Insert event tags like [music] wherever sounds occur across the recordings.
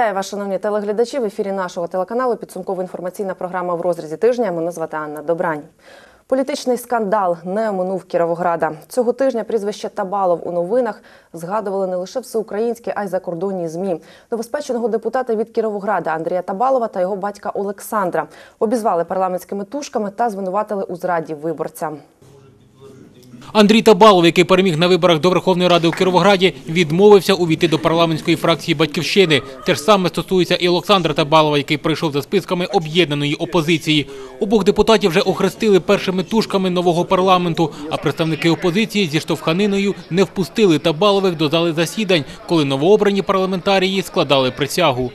Вітаю вас, шановні телеглядачі. В ефірі нашого телеканалу підсумкова інформаційна програма в розрізі тижня. Мене звати Анна Добрань. Політичний скандал не оминув Кіровограда. Цього тижня прізвище Табалов у новинах згадували не лише всеукраїнські, а й закордонні змі. Новоспеченого депутата від Кіровограда Андрія Табалова та його батька Олександра обізвали парламентськими тушками та звинуватили у зраді виборцям. Андрій Табалов, який переміг на виборах до Верховної Ради у Кіровограді, відмовився увійти до парламентської фракції «Батьківщини». Те ж саме стосується і Олександра Табалова, який прийшов за списками об'єднаної опозиції. Обох депутатів вже охрестили першими тушками нового парламенту, а представники опозиції зі штовханиною не впустили Табалових до зали засідань, коли новообрані парламентарії складали присягу.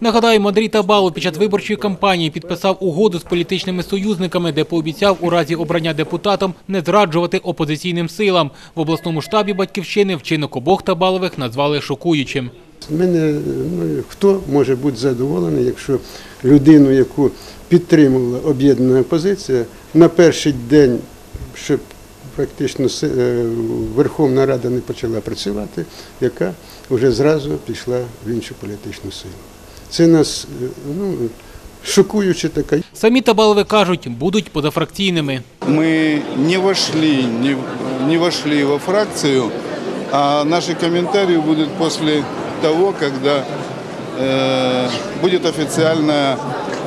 Нагадаємо, Андрій Табалов під час виборчої кампанії підписав угоду з політичними союзниками, де пообіцяв у разі обрання депутатом не зраджувати опозиційним силам. В обласному штабі батьківщини вчинок обох Табалових назвали шокуючим. Мене ну, хто може бути задоволений, якщо людину, яку підтримувала об'єднана опозиція, на перший день, щоб практично е, Верховна Рада не почала працювати, яка вже зразу пішла в іншу політичну силу. Це нас е, ну, шокуюче така Самі Табалови кажуть, будуть позафракційними. Мы не вошли, не, не вошли во фракцию, а наши комментарии будут после того, когда э, будет официальная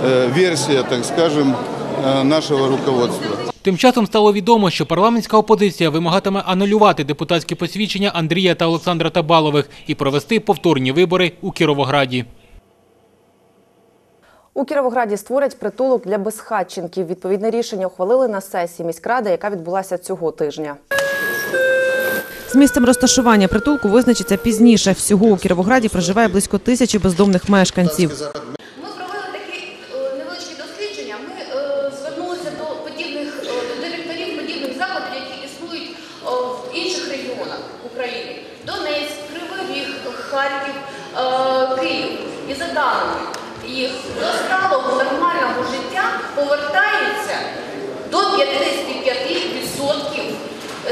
э, версия, так скажем, э, нашего руководства. Тим часом стало відомо, що парламентська опозиція вимагатиме анулювати депутатські посвідчення Андрія та Олександра Табалових і провести повторні вибори у Кіровограді. У Кіровограді створять притулок для безхатченків. Відповідне рішення ухвалили на сесії міськради, яка відбулася цього тижня. З місцем розташування притулку визначиться пізніше. Всього у Кіровограді проживає близько тисячі бездомних мешканців. Ми провели такі е, невеличкі дослідження. Ми е, звернулися до подібних е, до директорів подібних закладів, які існують е, в інших регіонах України: Донецьк, Кривий Ріг, Харків, Київ. І за даними до сталого нормального життя повертається до 55%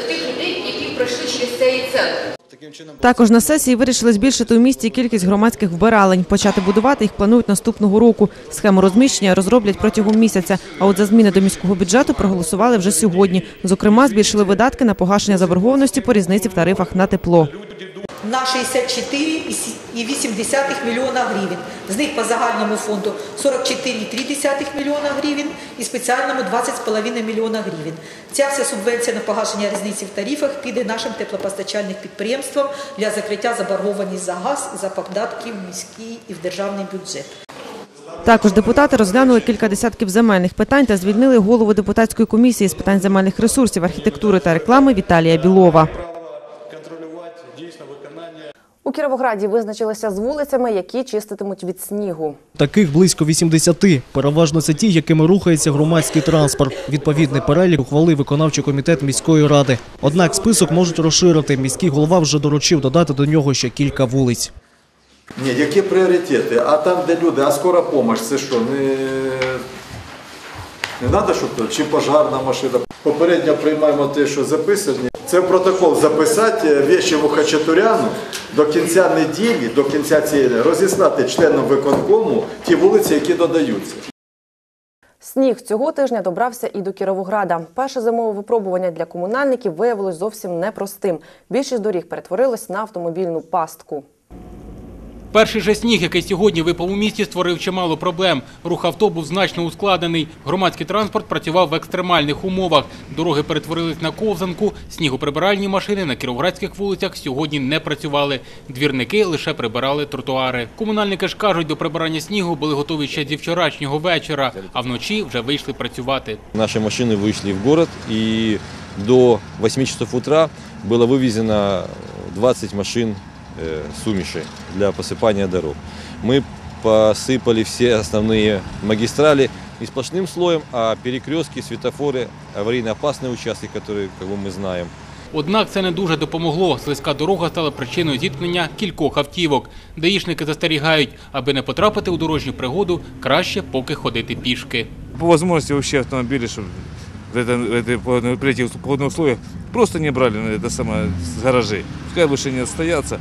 тих людей, які пройшли через цей центр. Також на сесії вирішили збільшити у місті кількість громадських вбиралень. Почати будувати їх планують наступного року. Схему розміщення розроблять протягом місяця. А от за зміни до міського бюджету проголосували вже сьогодні. Зокрема, збільшили видатки на погашення заборгованості по різниці в тарифах на тепло. На 64,8 мільйона гривень. З них по загальному фонду 44,3 мільйона гривень і спеціальному 20,5 мільйона гривень. Ця вся субвенція на погашення різниці в тарифах піде нашим теплопостачальним підприємствам для закриття заборгованості за газ за податки в міський і в державний бюджет. Також депутати розглянули кілька десятків земельних питань та звільнили голову депутатської комісії з питань земельних ресурсів, архітектури та реклами Віталія Білова. У Кіровограді визначилися з вулицями, які чиститимуть від снігу. Таких близько 80. Переважно це ті, якими рухається громадський транспорт. Відповідний перелік ухвалив виконавчий комітет міської ради. Однак список можуть розширити. Міський голова вже доручив додати до нього ще кілька вулиць. Ні, які пріоритети? А там, де люди, а скора помощь, це що? Не, не треба, щоб чи пожарна машина. Попередньо приймаємо те, що записані. Це протокол записати Вєщеву Хачатуряну до кінця неділі, до кінця цієї розіслати членам виконкому ті вулиці, які додаються. Сніг цього тижня добрався і до Кіровограда. Перше зимове випробування для комунальників виявилось зовсім непростим. Більшість доріг перетворилась на автомобільну пастку. Перший же сніг, який сьогодні випав у місті, створив чимало проблем. Рух авто був значно ускладнений. Громадський транспорт працював в екстремальних умовах. Дороги перетворились на ковзанку. Снігоприбиральні машини на кіровоградських вулицях сьогодні не працювали. Двірники лише прибирали тротуари. Комунальники ж кажуть, до прибирання снігу були готові ще зі вчорашнього вечора, а вночі вже вийшли працювати. Наши машины вышли в город, и до 8 часов утра было вывезено 20 машин э, сумишей для посыпания дорог. Мы посыпали все основные магистрали не сплошным слоем, а перекрестки, светофоры, аварийно опасные участки, которые как бы, мы знаем. Однак це не дуже допомогло. Слизька дорога стала причиною зіткнення кількох автівок. Даїшники застерігають, аби не потрапити у дорожню пригоду, краще поки ходити пішки. По возможности вообще автомобили, чтобы в это, в это погодное- при этих погодных условиях просто не брали на это самое с гаражей. Пускай лучше не отстоятся.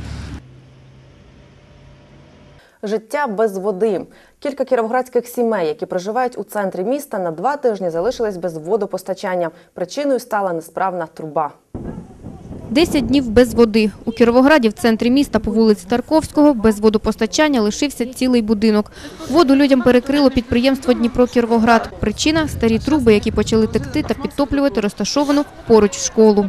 Життя без води. Кілька кіровоградських сімей, які проживають у центрі міста, на два тижні залишились без водопостачання. Причиною стала несправна труба. Десять днів без води. У Кіровограді в центрі міста по вулиці Тарковського без водопостачання лишився цілий будинок. Воду людям перекрило підприємство Дніпро-Кіровоград. Причина – старі труби, які почали текти та підтоплювати розташовану поруч школу.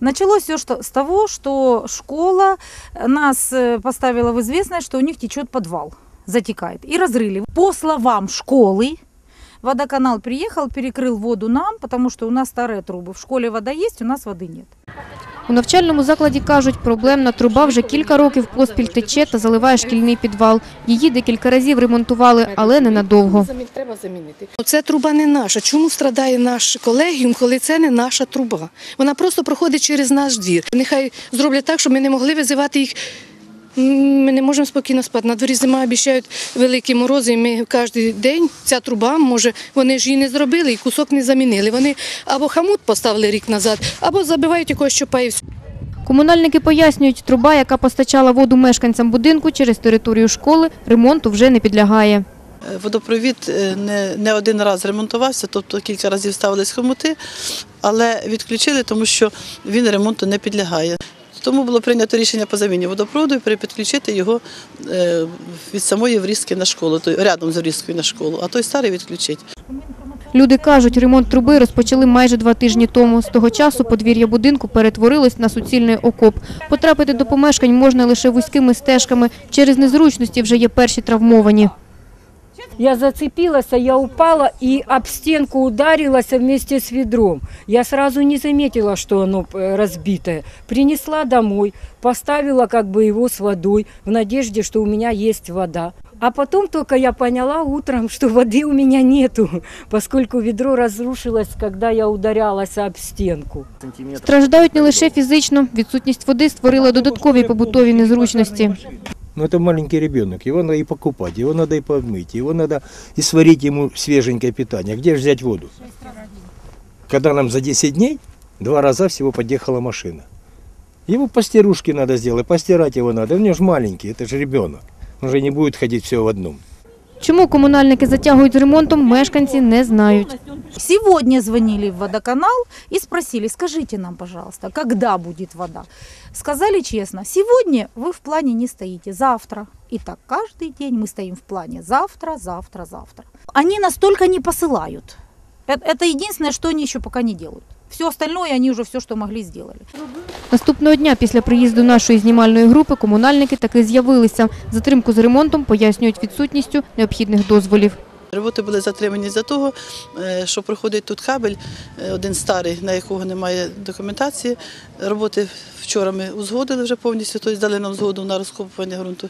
Началось все что, с того, что школа нас э, поставила в известность, что у них течет подвал, затекает. И разрыли. По словам школы, водоканал приехал, перекрыл воду нам, потому что у нас старые трубы. В школе вода есть, у нас воды нет. У навчальному закладі кажуть, проблемна труба вже кілька років поспіль тече та заливає шкільний підвал. Її декілька разів ремонтували, але ненадовго. Це труба не наша. Чому страдає наш колегіум, коли це не наша труба? Вона просто проходить через наш двір. Нехай зроблять так, щоб ми не могли визивати їх. Ми не можемо спокійно спати. На дворі зима обіцяють великі морози, і ми кожен день ця труба, може, вони ж її не зробили і кусок не замінили. Вони або хамут поставили рік назад, або забивають якогось і все. Комунальники пояснюють, труба, яка постачала воду мешканцям будинку через територію школи, ремонту вже не підлягає. Водопровід е, не, не один раз ремонтувався, тобто кілька разів ставились хомути, але відключили, тому що він ремонту не підлягає. Тому було прийнято рішення по заміні водопроводу і перепідключити його е, від самої врізки на школу, рядом з врізкою на школу, а той старий відключить. Люди кажуть, ремонт труби розпочали майже два тижні тому. З того часу подвір'я будинку перетворилось на суцільний окоп. Потрапити до помешкань можна лише вузькими стежками. Через незручності вже є перші травмовані. Я зацепилась, я упала и об стенку ударилась вместе с ведром. Я сразу не заметила, что оно э, разбитое. Принесла домой, поставила как бы его с водой в надежде, что у меня есть вода. А потом только я поняла утром, что воды у меня нету, [laughs] поскольку ведро разрушилось, когда я ударялась об стенку. Страждають не лише фізично. Відсутність води створила додаткові побутові незручності. Но это маленький ребенок, его надо и покупать, его надо и помыть, его надо и сварить ему свеженькое питание. Где же взять воду? Когда нам за 10 дней два раза всего подъехала машина. Ему постирушки надо сделать, постирать его надо. Он же маленький, это же ребенок. Он же не будет ходить все в одном. Чому комунальники затягують з ремонтом, мешканці не знають. Сегодня звонили в водоканал и спросили, скажите нам, пожалуйста, когда будет вода. Сказали честно, сегодня вы в плане не стоите, завтра. И так каждый день мы стоим в плане завтра, завтра, завтра. Они настолько не посылают. Это, это единственное, что они еще пока не делают. Все остальное они уже все, что могли, сделали. Наступного дня після приїзду нашої знімальної групи комунальники таки з'явилися. Затримку з ремонтом пояснюють відсутністю необхідних дозволів. Роботи були затримані за того, е, що проходить тут кабель, е, один старий, на якого немає документації. Роботи вчора ми узгодили вже повністю, тобто дали нам згоду на розкопування ґрунту.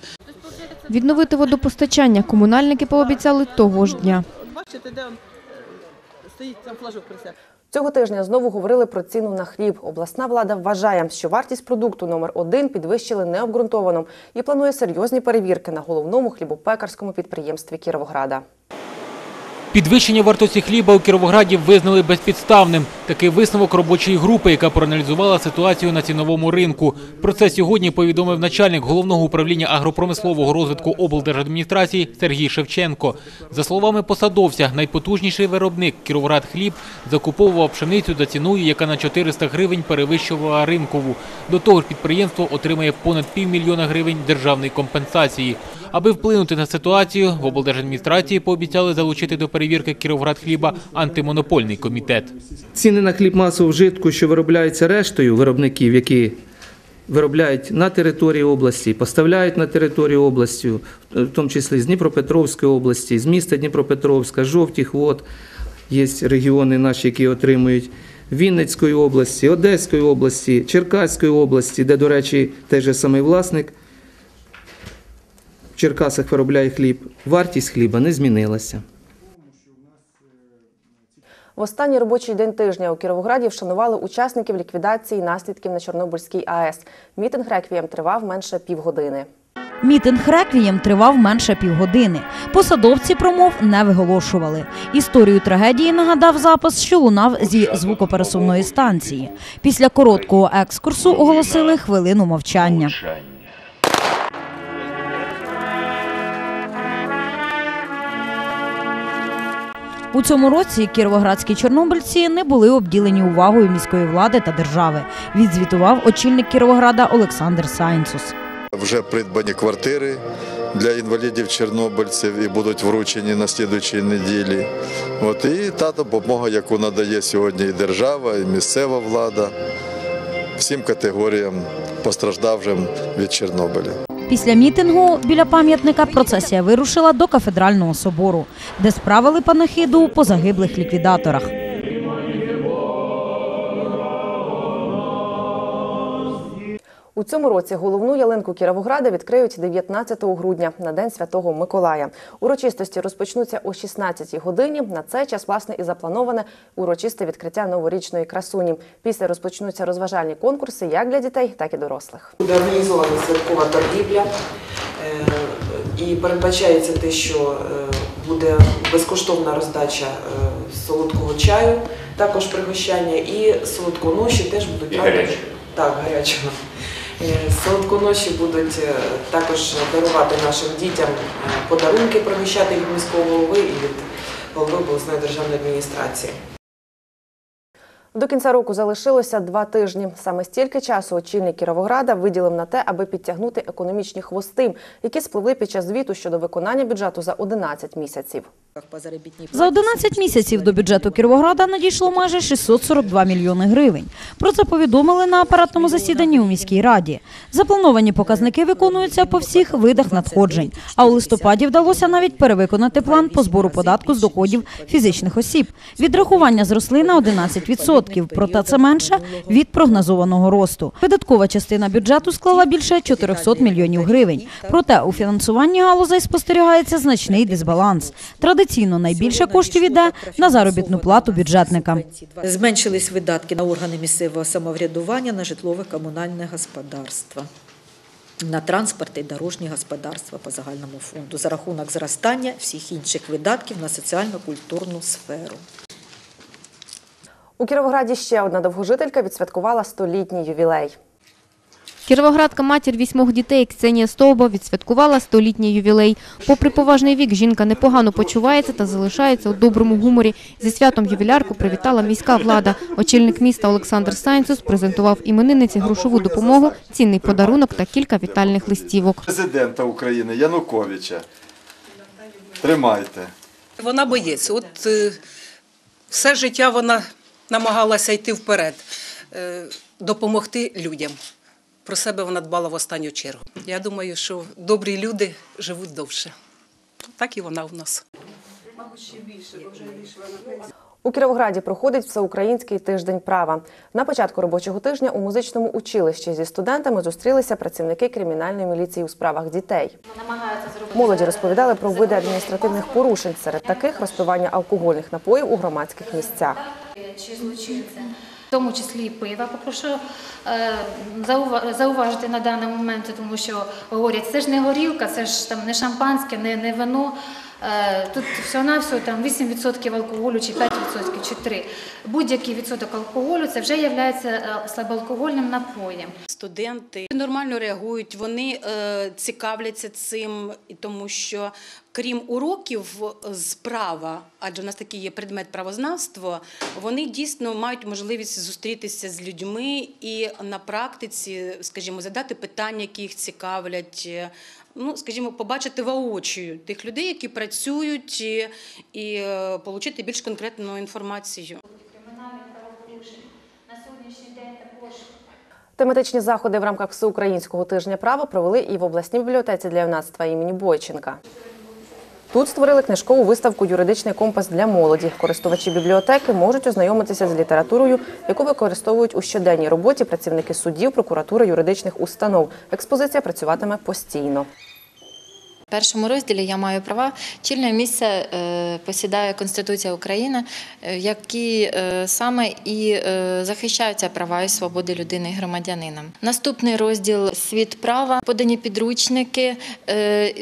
Відновити водопостачання комунальники пообіцяли того ж дня. Бачите, де стоїть там флажок при себе. Цього тижня знову говорили про ціну на хліб. Обласна влада вважає, що вартість продукту номер один підвищили необґрунтовано і планує серйозні перевірки на головному хлібопекарському підприємстві Кіровограда. Підвищення вартості хліба у Кіровограді визнали безпідставним. Такий висновок робочої групи, яка проаналізувала ситуацію на ціновому ринку. Про це сьогодні повідомив начальник головного управління агропромислового розвитку облдержадміністрації Сергій Шевченко. За словами посадовця, найпотужніший виробник Кіровоград хліб закуповував пшеницю за ціною, яка на 400 гривень перевищувала ринкову. До того ж, підприємство отримає понад півмільйона гривень державної компенсації. Аби вплинути на ситуацію, в облдержадміністрації пообіцяли залучити до перевірки Кіровоград хліба антимонопольний комітет. Ціни на хліб масового вжитку, що виробляються рештою виробників, які виробляють на території області, поставляють на територію області, в тому числі з Дніпропетровської області, з міста Дніпропетровська, жовтих вод. Є регіони наші, які отримують Вінницької області, Одеської області, Черкаської області, де, до речі, той же самий власник в Черкасах виробляє хліб. Вартість хліба не змінилася. В останній робочий день тижня у Кіровограді вшанували учасників ліквідації наслідків на Чорнобильській АЕС. Мітинг реквієм тривав менше півгодини. Мітинг реквієм тривав менше півгодини. Посадовці промов не виголошували. Історію трагедії нагадав запис, що лунав зі звукопересувної станції. Після короткого екскурсу оголосили хвилину мовчання. У цьому році кіровоградські чорнобильці не були обділені увагою міської влади та держави. Відзвітував очільник Кіровограда Олександр Сайнцус. Вже придбані квартири для інвалідів чорнобильців і будуть вручені на слідуючій неділі. От і та допомога, яку надає сьогодні і держава, і місцева влада всім категоріям постраждавшим від Чорнобиля. Після мітингу біля пам'ятника процесія вирушила до кафедрального собору, де справили панахиду по загиблих ліквідаторах. У цьому році головну ялинку Кіровограда відкриють 19 грудня на День Святого Миколая. Урочистості розпочнуться о 16 годині. На цей час, власне, і заплановане урочисте відкриття новорічної красуні. Після розпочнуться розважальні конкурси як для дітей, так і дорослих. Буде організована святкова торгівля е, і передбачається те, що е, буде безкоштовна роздача е, солодкого чаю, також пригощання, і солодконоші теж будуть І гарячого. Так, гарячого. Е, Солодконоші будуть е, також дарувати нашим дітям е, подарунки, проміщати від міського голови і від голови обласної державної адміністрації. До кінця року залишилося два тижні. Саме стільки часу очільник Кіровограда виділив на те, аби підтягнути економічні хвости, які спливли під час звіту щодо виконання бюджету за 11 місяців. За 11 місяців до бюджету Кіровограда надійшло майже 642 мільйони гривень. Про це повідомили на апаратному засіданні у міській раді. Заплановані показники виконуються по всіх видах надходжень. А у листопаді вдалося навіть перевиконати план по збору податку з доходів фізичних осіб. Відрахування зросли на 11%, проте це менше від прогнозованого росту. Видаткова частина бюджету склала більше 400 мільйонів гривень. Проте у фінансуванні галузей спостерігається значний дисбаланс. Традиційно найбільше коштів іде на заробітну плату бюджетникам. Зменшились видатки на органи місцевого самоврядування, на житлове комунальне господарство, на транспорт і дорожні господарства по загальному фонду за рахунок зростання всіх інших видатків на соціально-культурну сферу. У Кіровограді ще одна довгожителька відсвяткувала столітній ювілей. Кіровоградка матір вісьмох дітей Ксенія Стовба відсвяткувала столітній ювілей. Попри поважний вік, жінка непогано почувається та залишається у доброму гуморі. Зі святом ювілярку привітала міська влада. Очільник міста Олександр Сайнцус презентував іменинниці грошову допомогу, цінний подарунок та кілька вітальних листівок. Президента України Януковича. Тримайте. Вона боєць. От е, все життя вона намагалася йти вперед, е, допомогти людям. Про себе вона дбала в останню чергу. Я думаю, що добрі люди живуть довше. Так і вона в нас. У Кіровограді проходить всеукраїнський тиждень права. На початку робочого тижня у музичному училищі зі студентами зустрілися працівники кримінальної міліції у справах дітей. Молоді розповідали про види адміністративних порушень. Серед таких розпивання алкогольних напоїв у громадських місцях. Чи злочинця. В тому числі і пива. Попрошу е, зауважити на даний момент, тому що говорять, це ж не горілка, це ж там не шампанське, не, не вино. Е, Тут всього-навсього там 8% алкоголю чи 5% чи 3%. Будь-який відсоток алкоголю це вже є слабоалкогольним напоєм. Студенти нормально реагують, вони е, цікавляться цим, тому що крім уроків з права, адже у нас такий є предмет правознавство, вони дійсно мають можливість зустрітися з людьми і на практиці, скажімо, задати питання, які їх цікавлять. Ну, скажімо, побачити воочію тих людей, які працюють, і, і е, отримати більш конкретну інформацію. Тематичні заходи в рамках всеукраїнського тижня права провели і в обласній бібліотеці для юнацтва імені Бойченка. Тут створили книжкову виставку Юридичний компас для молоді. Користувачі бібліотеки можуть ознайомитися з літературою, яку використовують у щоденній роботі працівники судів, прокуратури, юридичних установ. Експозиція працюватиме постійно. В першому розділі я маю права. Чільне місце е, посідає Конституція України, е, які е, саме і захищаються права і свободи людини і громадянина. Наступний розділ світ права, подані підручники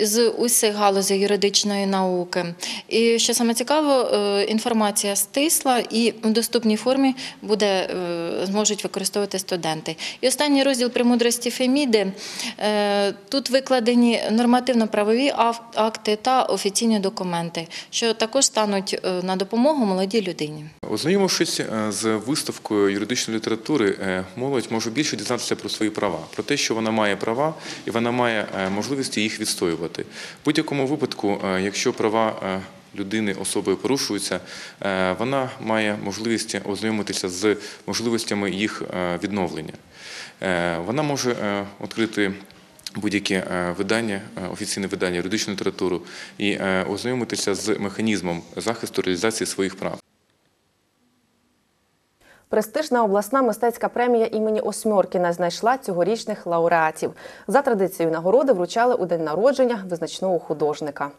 з усіх галузей юридичної науки. І що саме цікаво, інформація стисла і в доступній формі буде зможуть використовувати студенти. І останній розділ премудрості Феміди. Тут викладені нормативно-правові ав- акти та офіційні документи, що також стануть е, на допомогу молодій людині. Ознайомившись е, з виставкою юридичної літератури, е, молодь може більше дізнатися про свої права, про те, що вона має права і вона має можливості їх відстоювати. В будь-якому випадку, якщо права людини, особи порушуються, вона має можливість ознайомитися з можливостями їх відновлення. Вона може відкрити будь-яке видання, е, офіційне видання, юридичну літературу і е, ознайомитися з механізмом захисту реалізації своїх прав. Престижна обласна мистецька премія імені Осьмьоркіна знайшла цьогорічних лауреатів. За традицією нагороди вручали у день народження визначного художника.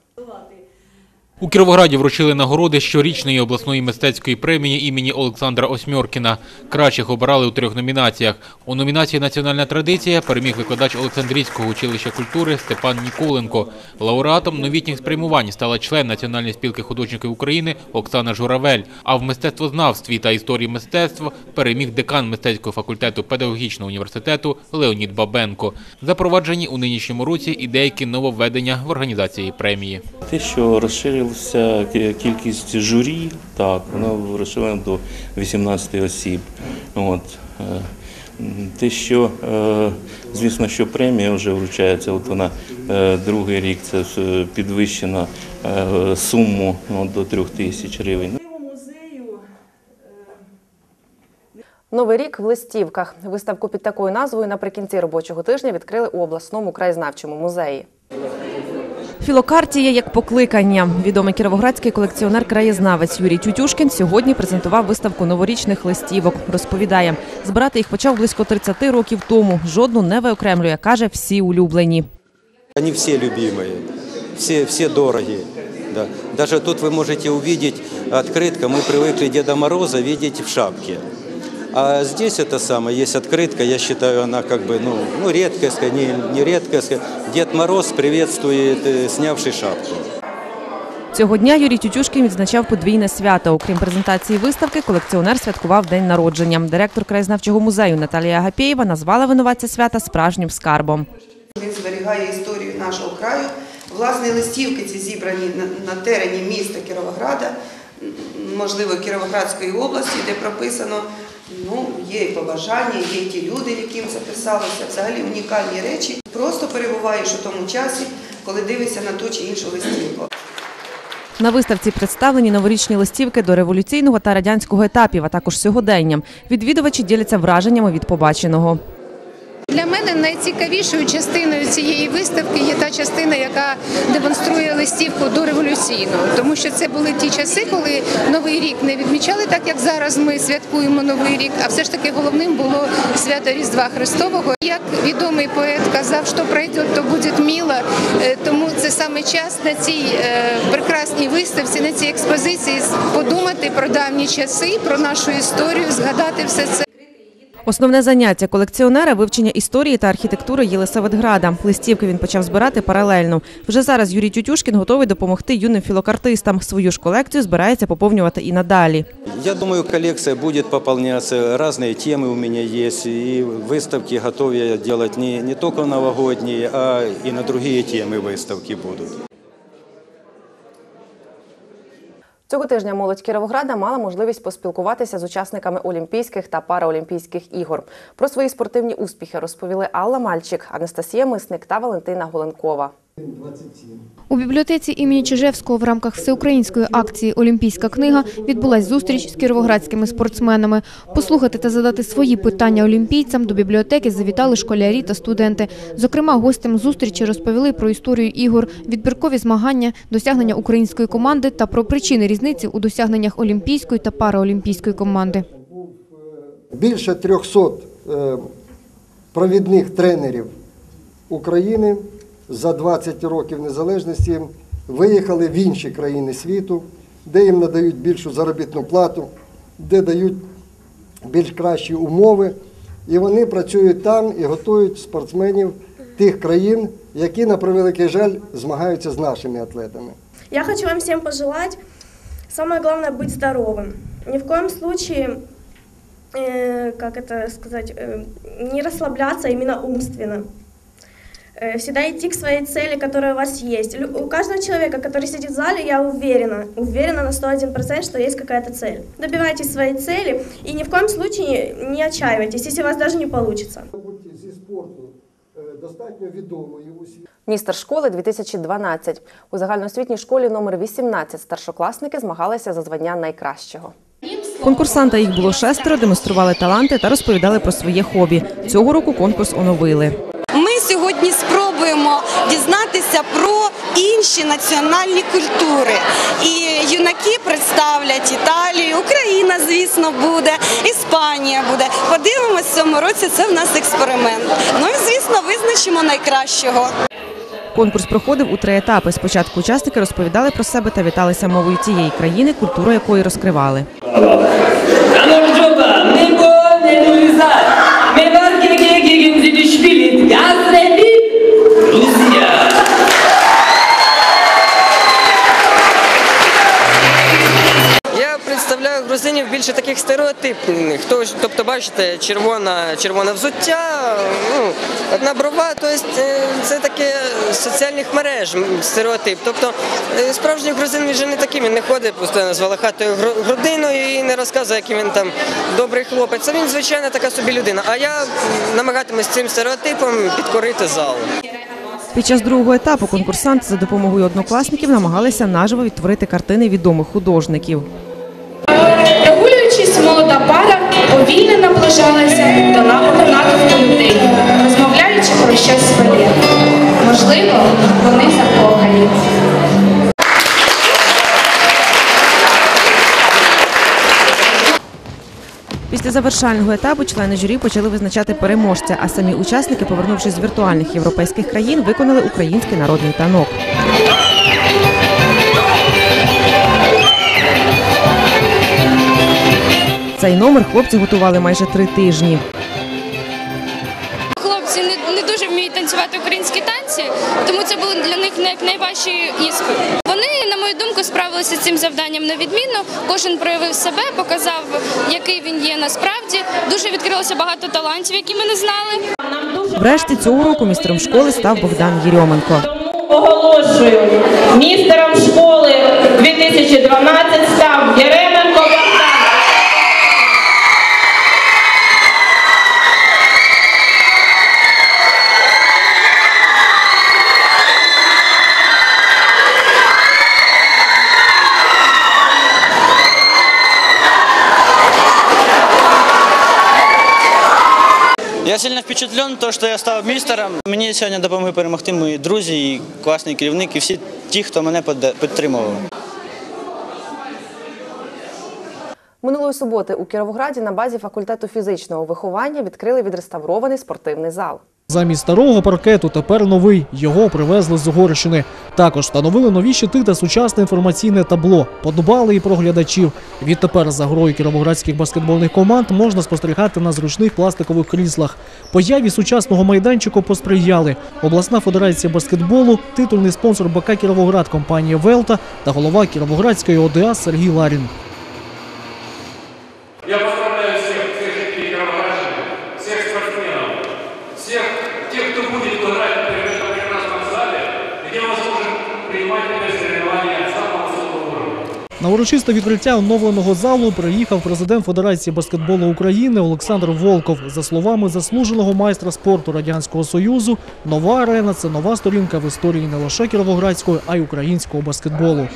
У Кіровограді вручили нагороди щорічної обласної мистецької премії імені Олександра Осьмьоркіна. Кращих обирали у трьох номінаціях. У номінації Національна традиція переміг викладач Олександрійського училища культури Степан Ніколенко. Лауреатом новітніх спрямувань стала член Національної спілки художників України Оксана Журавель. А в мистецтвознавстві та історії мистецтв переміг декан мистецького факультету педагогічного університету Леонід Бабенко. Запроваджені у нинішньому році і деякі нововведення в організації премії. Те, що розширився кі- кількість журі, так, воно розширено до 18 осіб. От. е, Те, що, е, звісно, що премія вже вручається, от вона е, другий рік, це підвищена суму ну, до 3 тисяч гривень. Новий рік в листівках. Виставку під такою назвою наприкінці робочого тижня відкрили у обласному краєзнавчому музеї. Філокартія як покликання. Відомий кіровоградський колекціонер-краєзнавець Юрій Тютюшкін сьогодні презентував виставку новорічних листівок. Розповідає, збирати їх почав близько 30 років тому. Жодну не виокремлює, каже, всі улюблені. Они все любимые, все, все дорогие. Да. Даже тут вы можете увидеть открытка. Мы привыкли Деда Мороза видеть в шапке. А здесь это самое, есть открытка, я считаю, она как бы, ну, ну редкость, не, не редкость. Дед Мороз приветствует, э, снявший шапку. Цього дня Юрій Тютюшкін відзначав подвійне свято. Окрім презентації виставки, колекціонер святкував день народження. Директор краєзнавчого музею Наталія Агапєєва назвала винуватця свята справжнім скарбом. Він зберігає історію нашого краю. Власне, листівки ці зібрані на, на терені міста Кіровограда, м, можливо, Кіровоградської області, де прописано, ну, є і побажання, є ті люди, яким записалися, взагалі унікальні речі. Просто перебуваєш у тому часі, коли дивишся на ту чи іншу листівку. На виставці представлені новорічні листівки до революційного та радянського етапів, а також сьогоденням. Відвідувачі діляться враженнями від побаченого. Для мене найцікавішою частиною цієї виставки є та частина, яка демонструє листівку до революційного, тому що це були ті часи, коли новий рік не відмічали так, як зараз ми святкуємо новий рік. А все ж таки головним було свято Різдва Христового. Як відомий поет казав, що пройде, то буде міло. Е, Тому це саме час на цій е, прекрасній виставці, на цій експозиції подумати про давні часи, про нашу історію, згадати все це. Основне заняття колекціонера вивчення історії та архітектури Єлисаветграда. Листівки він почав збирати паралельно. Вже зараз Юрій Тютюшкін готовий допомогти юним філокартистам. Свою ж колекцію збирається поповнювати і надалі. Я думаю, коллекция будет пополняться, разные темы у меня есть, и выставки готов я делать не, не только новогодние, а и на другие темы выставки будут. Цього тижня молодь Кіровограда мала можливість поспілкуватися з учасниками Олімпійських та Параолімпійських ігор. Про свої спортивні успіхи розповіли Алла Мальчик, Анастасія Мисник та Валентина Голенкова. У бібліотеці імені Чижевського в рамках всеукраїнської акції Олімпійська книга відбулась зустріч з кіровоградськими спортсменами. Послухати та задати свої питання олімпійцям до бібліотеки завітали школярі та студенти. Зокрема, гостям зустрічі розповіли про історію ігор, відбіркові змагання, досягнення української команди та про причини різниці у досягненнях олімпійської та параолімпійської команди. більше 300 е, провідних тренерів України за 20 років незалежності виїхали в інші країни світу, де їм надають більшу заробітну плату, де дають більш кращі умови. І вони працюють там і готують спортсменів тих країн, які, на превеликий жаль, змагаються з нашими атлетами. Я хочу вам всем пожелать, самое главное, быть здоровым. Ни в коем случае, э, как это сказать, э, не расслабляться именно умственно. Э, всегда идти к своей цели, которая у вас есть. Лю- У каждого человека, который сидит в зале, я уверена, уверена на 101%, что есть какая-то цель. Добивайтесь своей цели и ни в коем случае не отчаивайтесь, если у вас даже не получится. Зі спорту достатньо відомої у світі. Містер школи 2012. У загальноосвітній школі номер 18 старшокласники змагалися за звання найкращого. Конкурсанта їх було шестеро, демонстрували таланти та розповідали про своє хобі. Цього року конкурс оновили. Ми спробуємо дізнатися про інші національні культури. І юнаки представлять Італію, Україна, звісно, буде, Іспанія буде. Подивимось в цьому році. Це в нас експеримент. Ну і звісно, визначимо найкращого. Конкурс проходив у три етапи. Спочатку учасники розповідали про себе та віталися мовою тієї країни, культуру якої розкривали. Я представляю грузинів більше таких стереотипних. Тобто, бачите, червона, червоне взуття, ну, одна брова, тобто е, це таке соціальних мереж стереотип. Тобто е, справжній грузин він же не таким, він не ходить постійно з волохатою грудиною і не розказує, який він там добрий хлопець. А він звичайна така собі людина. А я намагатимусь цим стереотипом підкорити зал. Під час другого етапу конкурсанти за допомогою однокласників намагалися наживо відтворити картини відомих художників. Прогулюючись, молода пара повільно наближалася до натовпу людей, розмовляючи про щось своє. Можливо, вони закохані. Після завершального етапу члени журі почали визначати переможця, а самі учасники, повернувшись з віртуальних європейських країн, виконали український народний танок. Цей номер хлопці готували майже три тижні. Хлопці не, не дуже вміють танцювати українські танці, тому це були для них най- найважчий іспит. Вони, на мою думку, справилися з цим завданням на відмінно. Кожен проявив себе, показав, який він є насправді. Дуже відкрилося багато талантів, які ми не знали. Врешті цього року містером школи став Богдан Єрьоменко. Оголошую, містером школи 2012 став Єременко Богдан. Я сильно впечатлен, то, що я став містером. Мені сьогодні допомогли перемогти мої друзі, і класний керівник, і всі ті, хто мене підтримував. Минулої суботи у Кіровограді на базі факультету фізичного виховання відкрили відреставрований спортивний зал. Замість старого паркету тепер новий. Його привезли з Угорщини. Також встановили нові щити та сучасне інформаційне табло. Подбали і про глядачів. Відтепер за грою кіровоградських баскетбольних команд можна спостерігати на зручних пластикових кріслах. Появі сучасного майданчику посприяли обласна федерація баскетболу, титульний спонсор БК Кіровоград компанія Велта та голова Кіровоградської ОДА Сергій Ларін. На урочисте відкриття оновленого залу приїхав президент Федерації баскетболу України Олександр Волков. За словами заслуженого майстра спорту Радянського Союзу, нова арена це нова сторінка в історії не лише кіровоградського, а й українського баскетболу.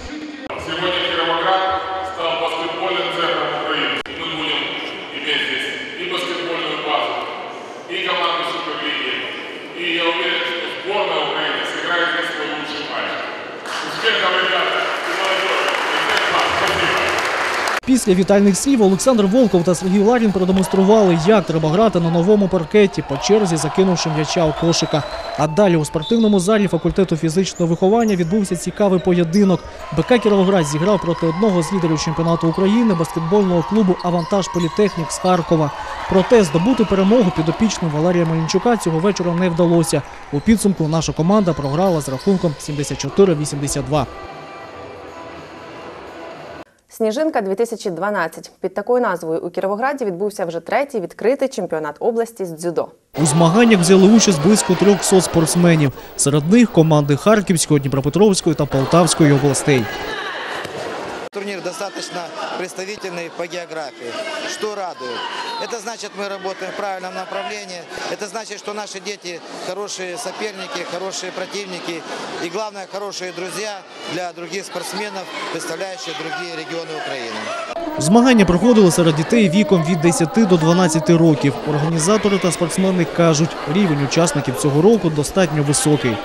Після вітальних слів Олександр Волков та Сергій Ларін продемонстрували, як треба грати на новому паркеті, по черзі закинувши м'яча у кошика. А далі у спортивному залі факультету фізичного виховання відбувся цікавий поєдинок. БК Кіровоград зіграв проти одного з лідерів чемпіонату України баскетбольного клубу Авантаж Політехнік з Харкова. Проте здобути перемогу підопічним Валерія Малінчука цього вечора не вдалося. У підсумку наша команда програла з рахунком 74-82. Сніжинка 2012 під такою назвою у Кіровограді відбувся вже третій відкритий чемпіонат області з дзюдо. У змаганнях взяли участь близько 300 спортсменів. Серед них команди Харківської, Дніпропетровської та Полтавської областей. Турнир достаточно представительный по географии, что радует. Это значит, мы работаем в правильном направлении. Это значит, что наши дети хорошие соперники, хорошие противники и, главное, хорошие друзья для других спортсменов, представляющих другие регионы Украины. Змагання проходили серед дітей віком від 10 до 12 років. Організатори та спортсмени кажуть, рівень учасників цього року достатньо високий.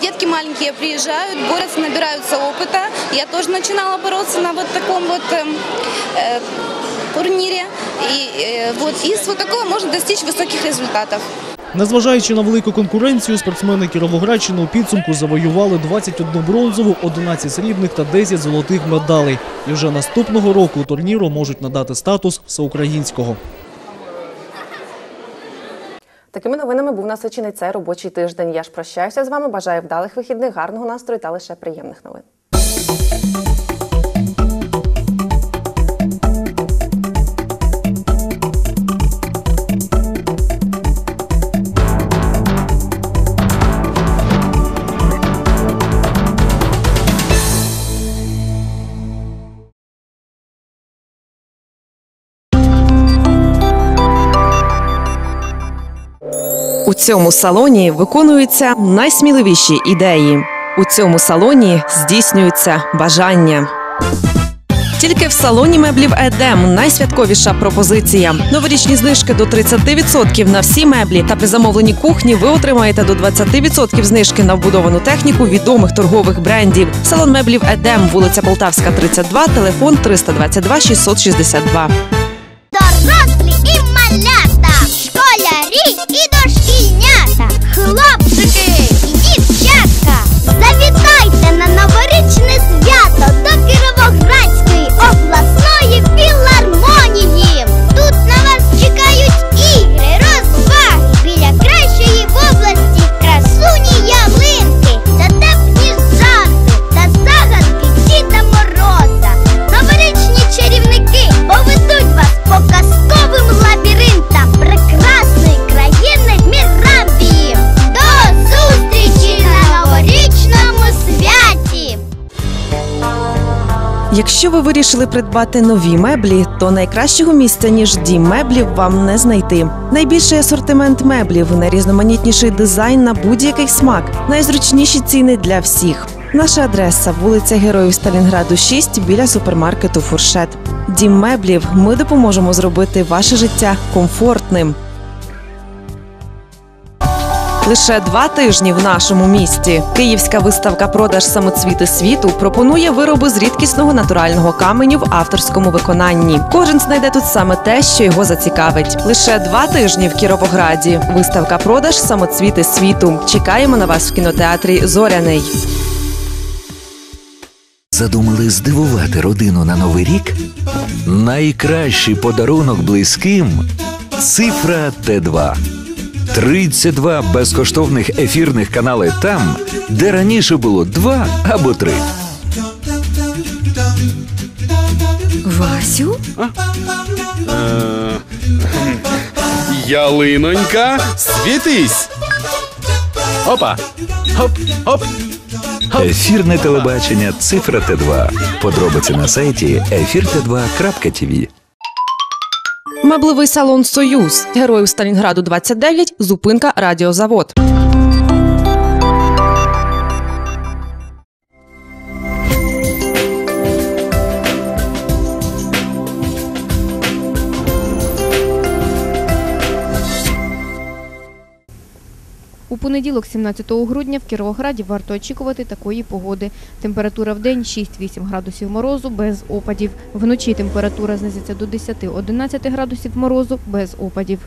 Детки маленькие приезжают, борются, набираются опыта. Я тоже начинала бороться на вот таком вот э, э, турнире. И, э, вот, из вот такого можно достичь высоких результатов. Незважаючи на велику конкуренцію, спортсмени Кіровоградщини у підсумку завоювали 21 бронзову, 11 срібних та 10 золотих медалей. І вже наступного року турніру можуть надати статус всеукраїнського. Такими новинами був насичений цей робочий тиждень. Я ж прощаюся з вами. Бажаю вдалих вихідних, гарного настрою та лише приємних новин. Цьому салоні виконуються найсміливіші ідеї. У цьому салоні здійснюються бажання. Тільки в салоні меблів Едем найсвятковіша пропозиція. Новорічні знижки до 30% на всі меблі та при замовленні кухні ви отримаєте до 20% знижки на вбудовану техніку відомих торгових брендів. Салон меблів Едем, вулиця Полтавська, 32, телефон 322 662. Якщо ви вирішили придбати нові меблі, то найкращого місця ніж дім меблів вам не знайти. Найбільший асортимент меблів, найрізноманітніший дизайн на будь-який смак, найзручніші ціни для всіх. Наша адреса вулиця Героїв Сталінграду 6 біля супермаркету Фуршет. Дім меблів. Ми допоможемо зробити ваше життя комфортним. Лише два тижні в нашому місті. Київська виставка Продаж самоцвіти світу пропонує вироби з рідкісного натурального каменю в авторському виконанні. Кожен знайде тут саме те, що його зацікавить. Лише два тижні в Кіровограді. Виставка Продаж самоцвіти світу. Чекаємо на вас в кінотеатрі Зоряний. Задумали здивувати родину на новий рік? Найкращий подарунок близьким цифра Т2. 32 безкоштовних ефірних канали там, де раніше було два або три. Васю? Ялинонька, світись! Опа! Хоп, хоп! Ефірне телебачення Цифра Т2. Подробиці на сайті ефірт2.тв. Меблевий салон Союз. Героїв Сталінграду 29. Зупинка Радіозавод. У понеділок, 17 грудня, в Кіровограді варто очікувати такої погоди. Температура в день 6-8 градусів морозу без опадів. Вночі температура знизиться до 10-11 градусів морозу без опадів.